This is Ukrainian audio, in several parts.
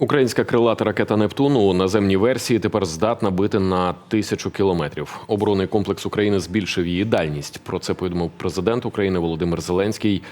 Українська крилата ракета Нептун у наземній версії тепер здатна бити на тисячу кілометрів. Оборонний комплекс України збільшив її дальність. Про це повідомив президент України Володимир Зеленський.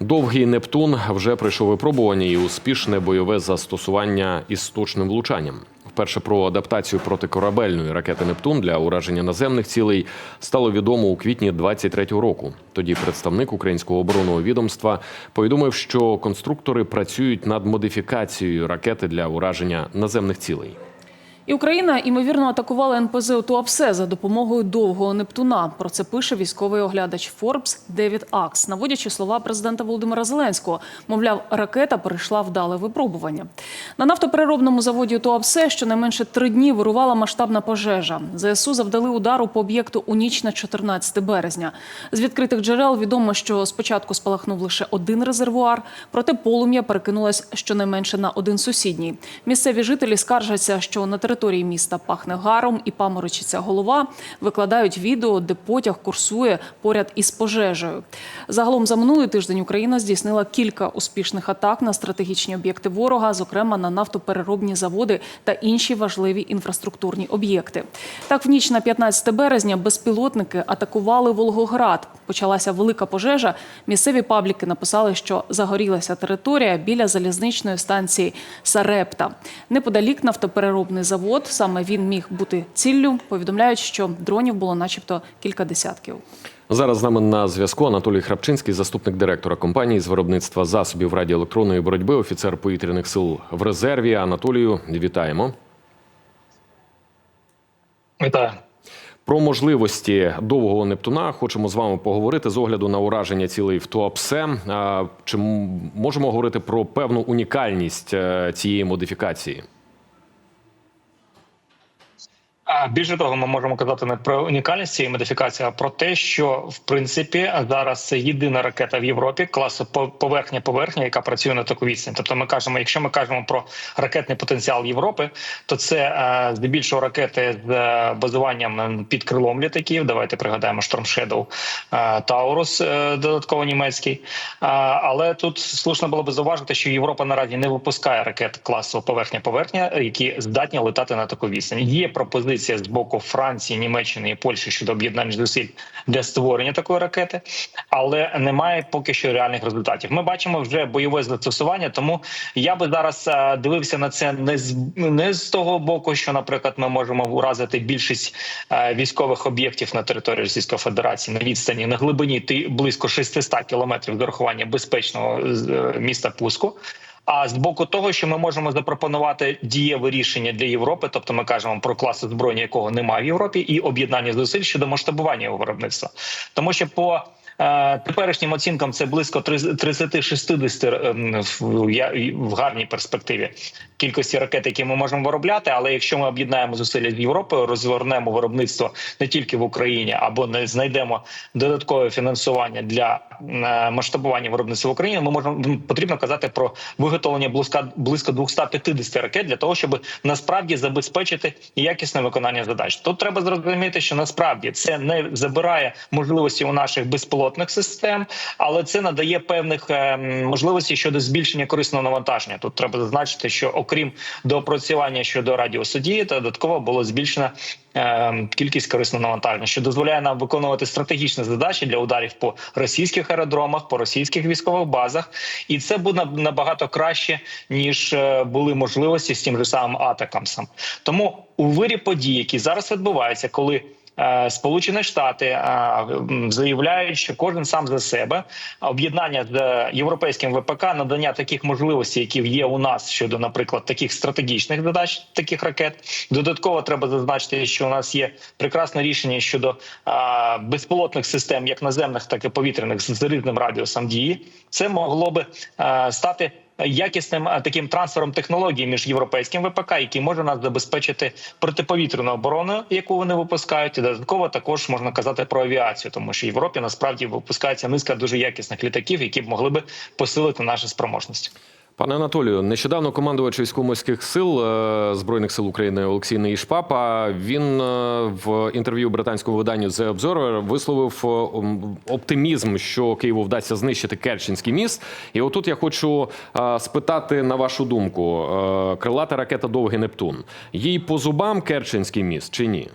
Довгий Нептун вже пройшов випробування і успішне бойове застосування із точним влучанням. Вперше про адаптацію протикорабельної ракети Нептун для ураження наземних цілей стало відомо у квітні 23-го року. Тоді представник українського оборонного відомства повідомив, що конструктори працюють над модифікацією ракети для ураження наземних цілей. І Україна ймовірно атакувала НПЗ у Туапсе за допомогою довгого Нептуна. Про це пише військовий оглядач Форбс Девід Акс, наводячи слова президента Володимира Зеленського. Мовляв, ракета перейшла вдале випробування. На нафтопереробному заводі Туапсе щонайменше три дні вирувала масштабна пожежа. ЗСУ завдали удару по об'єкту у ніч на 14 березня. З відкритих джерел відомо, що спочатку спалахнув лише один резервуар, проте полум'я перекинулось щонайменше на один сусідній. Місцеві жителі скаржаться, що на території міста пахне гаром і паморочиться голова. Викладають відео, де потяг курсує поряд із пожежею. Загалом за минулий тиждень Україна здійснила кілька успішних атак на стратегічні об'єкти ворога, зокрема на нафтопереробні заводи та інші важливі інфраструктурні об'єкти. Так, в ніч на 15 березня безпілотники атакували Волгоград. Почалася велика пожежа. Місцеві пабліки написали, що загорілася територія біля залізничної станції Сарепта. Неподалік нафтопереробний завод. Саме він міг бути ціллю. Повідомляють, що дронів було, начебто, кілька десятків. Зараз з нами на зв'язку Анатолій Храпчинський, заступник директора компанії з виробництва засобів радіоелектронної боротьби, офіцер повітряних сил в резерві. Анатолію, вітаємо. Вітаю. Про можливості довгого Нептуна хочемо з вами поговорити з огляду на ураження цілей в Туапсе. А, Чи можемо говорити про певну унікальність е, цієї модифікації? Більше того, ми можемо казати не про унікальність цієї модифікації, а про те, що в принципі зараз це єдина ракета в Європі класу поверхня поверхня, яка працює на таку відстань. Тобто, ми кажемо, якщо ми кажемо про ракетний потенціал Європи, то це е, здебільшого ракети з е, базуванням під крилом літаків. Давайте пригадаємо Storm Shadow, Таурус, е, додатково німецький. Але тут слушно було би зауважити, що Європа наразі не випускає ракет класу поверхня-поверхня, які здатні летати на таку відстань. Є пропозиція з боку Франції, Німеччини і Польщі щодо об'єднання зусиль для створення такої ракети, але немає поки що реальних результатів. Ми бачимо вже бойове застосування. Тому я би зараз е, дивився на це не з не з того боку, що, наприклад, ми можемо уразити більшість е, військових об'єктів на території Російської Федерації на відстані на глибині ти близько 600 кілометрів з урахування безпечного е, міста пуску. А з боку того, що ми можемо запропонувати дієве рішення для Європи, тобто ми кажемо про класи зброї, якого немає в Європі, і об'єднання зусиль щодо масштабування його виробництва, тому що по Теперішнім оцінкам це близько 30-60 в гарній перспективі кількості ракет, які ми можемо виробляти. Але якщо ми об'єднаємо зусилля з Європою, розгорнемо виробництво не тільки в Україні, або не знайдемо додаткове фінансування для е, масштабування виробництва в Україні, ми можемо потрібно казати про виготовлення близько близько 250 ракет для того, щоб насправді забезпечити якісне виконання задач. Тут треба зрозуміти, що насправді це не забирає можливості у наших безпілотних систем, але це надає певних е, можливостей щодо збільшення корисного навантаження. Тут треба зазначити, що окрім доопрацювання щодо радіусу дії, додатково було збільшено е, кількість корисного навантаження, що дозволяє нам виконувати стратегічні задачі для ударів по російських аеродромах, по російських військових базах, і це буде набагато краще ніж е, були можливості з тим же самим атакамсом. Тому у вирі подій, які зараз відбуваються, коли Сполучені Штати е, заявляють, що кожен сам за себе об'єднання з європейським ВПК, надання таких можливостей, які є у нас щодо, наприклад, таких стратегічних задач, таких ракет. Додатково треба зазначити, що у нас є прекрасне рішення щодо е, безпілотних систем, як наземних, так і повітряних з різним радіусом дії. Це могло би стати якісним таким трансфером технологій між європейським ВПК, який може нас забезпечити протиповітряну оборону, яку вони випускають. І додатково також можна казати про авіацію, тому що в Європі насправді випускається низка дуже якісних літаків, які б могли би посилити наші спроможності. Пане Анатолію, нещодавно командувач військово-морських сил е, збройних сил України Олексій Неїшпапа він е, в інтерв'ю британському виданню The Observer висловив е, оптимізм, що Києву вдасться знищити Керченський міст. І отут я хочу спитати на вашу думку: крилата ракета Довгий Нептун їй по зубам Керченський міст чи ні?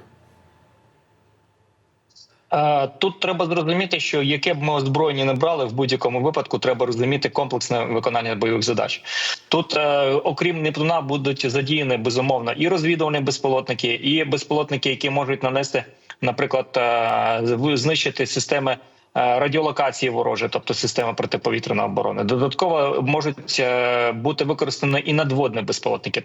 Е, Тут треба зрозуміти, що яке б ми озброєння не брали в будь-якому випадку, треба розуміти комплексне виконання бойових задач. Тут, е, окрім Нептуна, будуть задіяні безумовно і розвідувальні безпілотники, і безпілотники, які можуть нанести, наприклад, е, знищити системи. Радіолокації ворожі, тобто системи протиповітряної оборони, додатково можуть бути використані і надводні безпілотники.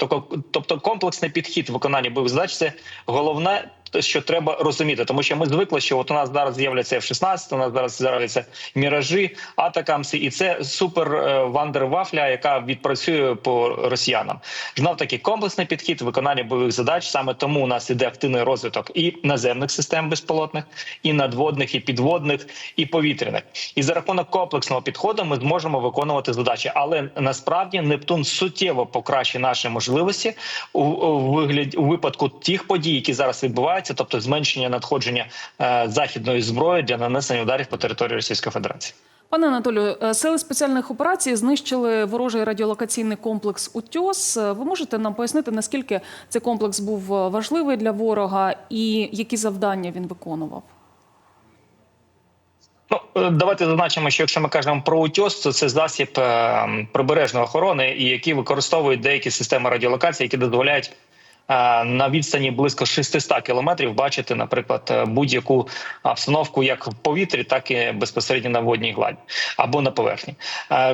Тобто, комплексний підхід в виконанні бойових задач це головне що треба розуміти, тому що ми звикли, що от у нас зараз з'являться F-16, у нас зараз з'являться міражі, атакамси, і це супер е, вандервафля, яка відпрацює по росіянам. Знов таки комплексний підхід виконання бойових задач. Саме тому у нас іде активний розвиток і наземних систем безпілотних, і надводних, і підводних, і повітряних. І за рахунок комплексного підходу ми зможемо виконувати задачі. Але насправді Нептун суттєво покращить наші можливості у, вигляді у випадку тих подій, які зараз відбуваються, тобто зменшення надходження е, західної зброї для нанесення ударів по території Російської Федерації. Пане Анатолію, е, сили спеціальних операцій знищили ворожий радіолокаційний комплекс «Утьос». Е, Ви можете нам пояснити, наскільки цей комплекс був важливий для ворога і які завдання він виконував? Ну давайте зазначимо, що якщо ми кажемо про утьос, то це засіб е, прибережної охорони, і які використовують деякі системи радіолокації, які дозволяють. Е, На відстані близько 600 кілометрів бачити, наприклад, е, будь-яку обстановку як в повітрі, так і безпосередньо на водній гладі або на поверхні.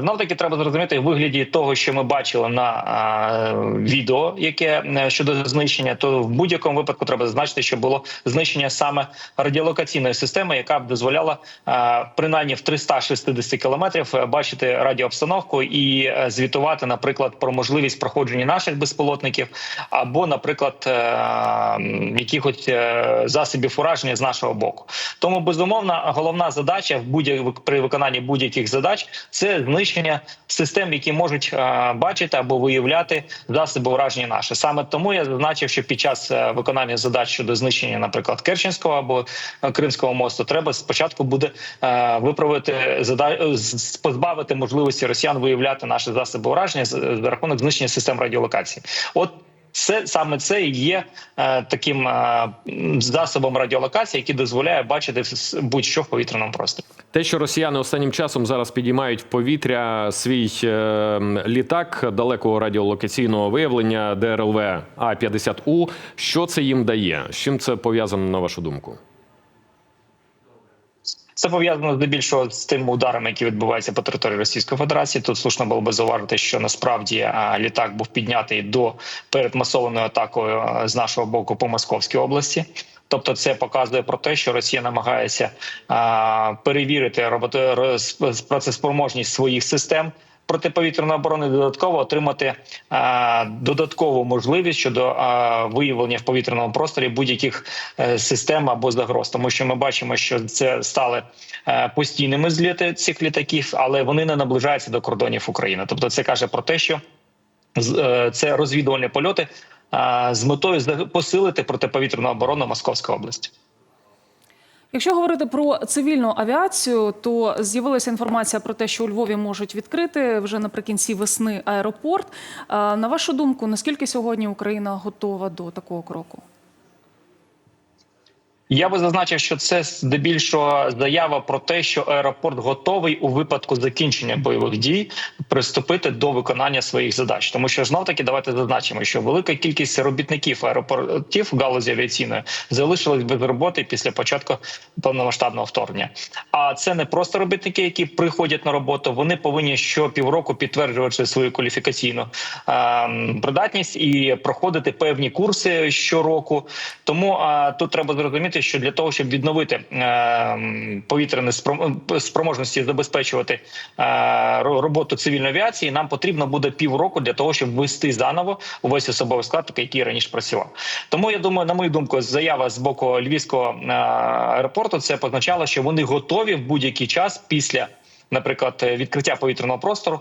Знов таки треба зрозуміти в вигляді того, що ми бачили на е, відео, яке е, щодо знищення, то в будь-якому випадку треба зазначити, що було знищення саме радіолокаційної системи, яка б дозволяла е, принаймні в 360 кілометрів е, бачити радіообстановку і е, звітувати, наприклад, про можливість проходження наших безпілотників або, наприклад, е, м, якихось е, засобів ураження з нашого боку. Тому безумовно головна задача в будь при виконанні будь-яких задач це знищення систем, які можуть е, бачити або виявляти засоби ураження наші. Саме тому я зазначив, що під час е, виконання задач щодо знищення, наприклад, Керченського або е, Кримського мосту, треба спочатку буде е, виправити позбавити можливості росіян виявляти наші засоби ураження за рахунок знищення систем радіолокації. От це саме це є е, таким е, засобом радіолокації, який дозволяє бачити будь-що в повітряному просторі. Те, що росіяни останнім часом зараз підіймають в повітря свій е, літак далекого радіолокаційного виявлення ДРЛВ А-50У, що це їм дає? З чим це пов'язано на вашу думку? Це пов'язано здебільшого з тими ударами, які відбуваються по території Російської Федерації. Тут слушно було би зауважити, що насправді літак був піднятий до перед масованою атакою з нашого боку по Московській області. Тобто, це показує про те, що Росія намагається а, перевірити роботи роз- своїх систем. Протиповітряної оборони додатково отримати а, додаткову можливість щодо а, виявлення в повітряному просторі будь-яких е, систем або загроз, тому що ми бачимо, що це стали е, постійними зліти цих літаків, але вони не наближаються до кордонів України. Тобто, це каже про те, що з- е, це розвідувальні польоти а, з метою посилити протиповітряну оборону Московської області. Якщо говорити про цивільну авіацію, то з'явилася інформація про те, що у Львові можуть відкрити вже наприкінці весни аеропорт. На вашу думку, наскільки сьогодні Україна готова до такого кроку? Я би зазначив, що це здебільшого заява про те, що аеропорт готовий у випадку закінчення бойових дій приступити до виконання своїх задач. Тому що знов таки давайте зазначимо, що велика кількість робітників аеропортів галузі авіаційної залишилась без роботи після початку повномасштабного вторгнення. А це не просто робітники, які приходять на роботу. Вони повинні що півроку підтверджувати свою кваліфікаційну ем, придатність і проходити певні курси щороку. Тому а, тут треба зрозуміти, що для того, щоб відновити е, повітряні спроможності забезпечувати е, роботу цивільної авіації, нам потрібно буде півроку для того, щоб ввести заново увесь особовий склад, який раніше працював. Тому я думаю, на мою думку, заява з боку львівського е, аеропорту це позначало, що вони готові в будь-який час після наприклад, відкриття повітряного простору,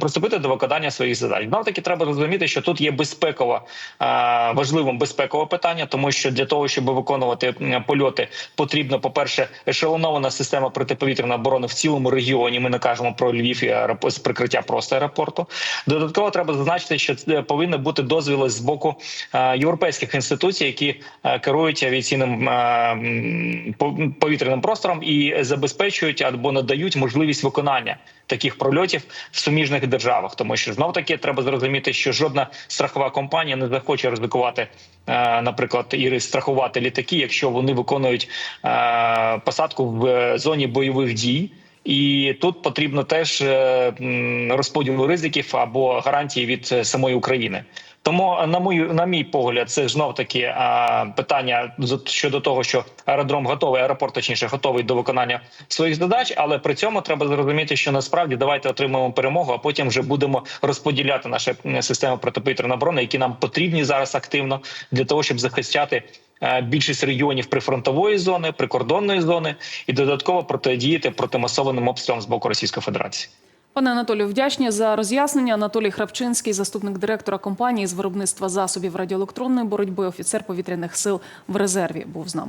приступити до виконання своїх задач. Знов таки треба розуміти, що тут є безпеково е, важливим безпекове питання, тому що для того, щоб виконувати польоти, потрібно, по перше, ешелонована система протиповітряної оборони в цілому регіоні. Ми не кажемо про Львів і з прикриття просто аеропорту. Додатково треба зазначити, що це повинні бути дозвіли з боку європейських інституцій, які керують авіаційним по- повітряним простором і забезпечують або надають можливість виконання таких прольотів в суміжних державах, тому що знов таки треба зрозуміти, що жодна страхова компанія не захоче ризикувати, е, наприклад, і страхувати літаки, якщо вони виконують е, посадку в е, зоні бойових дій. І тут потрібно теж м, розподілу ризиків або гарантії від самої України. Тому на мою на мій погляд, це знов таки а, питання з- щодо того, що аеродром готовий, аеропорт точніше готовий до виконання своїх задач. Але при цьому треба зрозуміти, що насправді давайте отримаємо перемогу, а потім вже будемо розподіляти наші системи протиповітряної оборони, які нам потрібні зараз активно для того, щоб захищати. е, Більшість регіонів прифронтової зони, прикордонної зони і додатково протидіяти проти масованим обстрілам з боку Російської Федерації. Пане Анатолію, вдячні за роз'яснення. Анатолій Храпчинський, заступник директора компанії з виробництва засобів радіоелектронної боротьби, офіцер повітряних сил в резерві, був з нами.